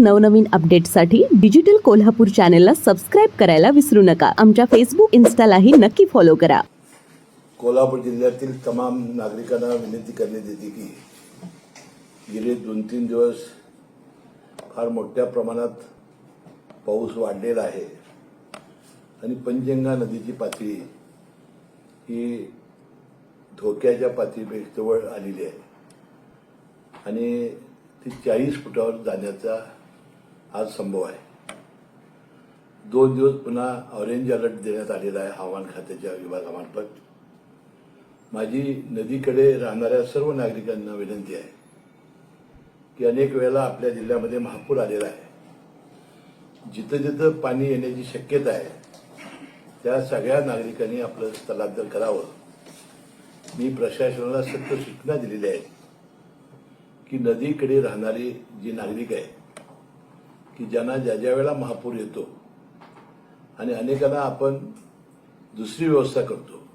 नवनवीन अपडेट्ससाठी डिजिटल कोल्हापूर चॅनेलला सबस्क्राईब करायला विसरू नका. आमच्या फेसबुक इन्स्टालाही नक्की फॉलो करा. कोल्हापूर जिल्ह्यातील तमाम नागरिकांना विनंती करण्यात येते की गेले दोन तीन दिवस फार मोठ्या प्रमाणात पाऊस वाढलेला आहे. आणि पंचगंगा नदीची पातळी ही धोक्याच्या पातळीपेक्षा जवळ आलेली आहे. आणि ती चाळीस फुटावर जाण्याचा आज संभव आहे. दोन दिवस पुन्हा ऑरेंज अलर्ट देण्यात आलेला आहे हवामान खात्याच्या विभागामार्फत माझी नदीकडे राहणाऱ्या सर्व नागरिकांना विनंती आहे की अनेक वेळेला आपल्या जिल्ह्यामध्ये महापूर आलेला आहे. जिथं जिथं पाणी येण्याची शक्यता आहे त्या सगळ्या नागरिकांनी आपलं स्थलांतर करावं. मी प्रशासनाला सक्त सूचना दिलेल्या आहेत की नदीकडे राहणारी जी नागरिक आहे की ज्यांना ज्या ज्या वेळेला महापूर येतो आणि अनेकांना आपण दुसरी व्यवस्था करतो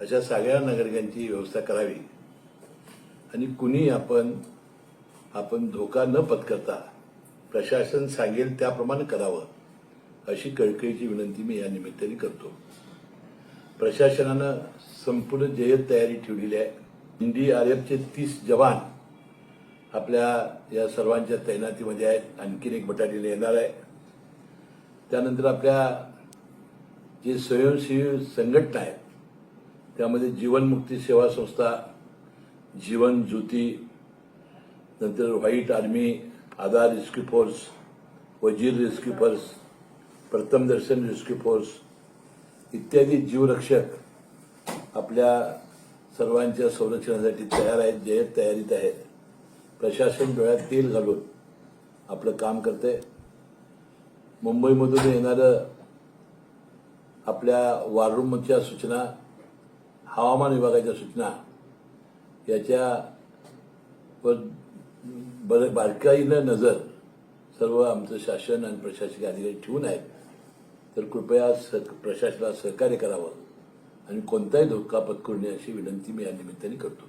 अशा सगळ्या नागरिकांची व्यवस्था करावी. आणि कुणी आपण आपण धोका न पत्करता प्रशासन सांगेल त्याप्रमाणे करावं अशी कळकळीची विनंती मी या निमित्ताने करतो. प्रशासनानं संपूर्ण जय्यत तयारी ठेवलेली आहे. एनडीआरएफचे तीस जवान आपल्या या सर्वांच्या तैनातीमध्ये आहेत. आणखीन एक बटालियन येणार आहे. त्यानंतर आपल्या जे स्वयंसेवी संघटना आहेत त्यामध्ये जीवनमुक्ती सेवा संस्था जीवन ज्योती नंतर white army Aadhaar rescue force Wazir rescue force प्रथमदर्शन rescue force इत्यादी जीवरक्षक आपल्या सर्वांच्या संरक्षणासाठी तयार आहेत जयत तयारीत आहेत. प्रशासन डोळ्यात तेल घालून आपलं काम करते मुंबईमधून येणारं आपल्या वारूमच्या सूचना हवामान विभागाच्या सूचना याच्या बर बारकाईनं नजर सर्व आमचं शासन आणि प्रशासकीय अधिकारी ठेवून आहेत. तर कृपया स प्रशासनाला सहकार्य करावं आणि कोणताही धोका पत्करू नये अशी विनंती मी या निमित्ताने करतो.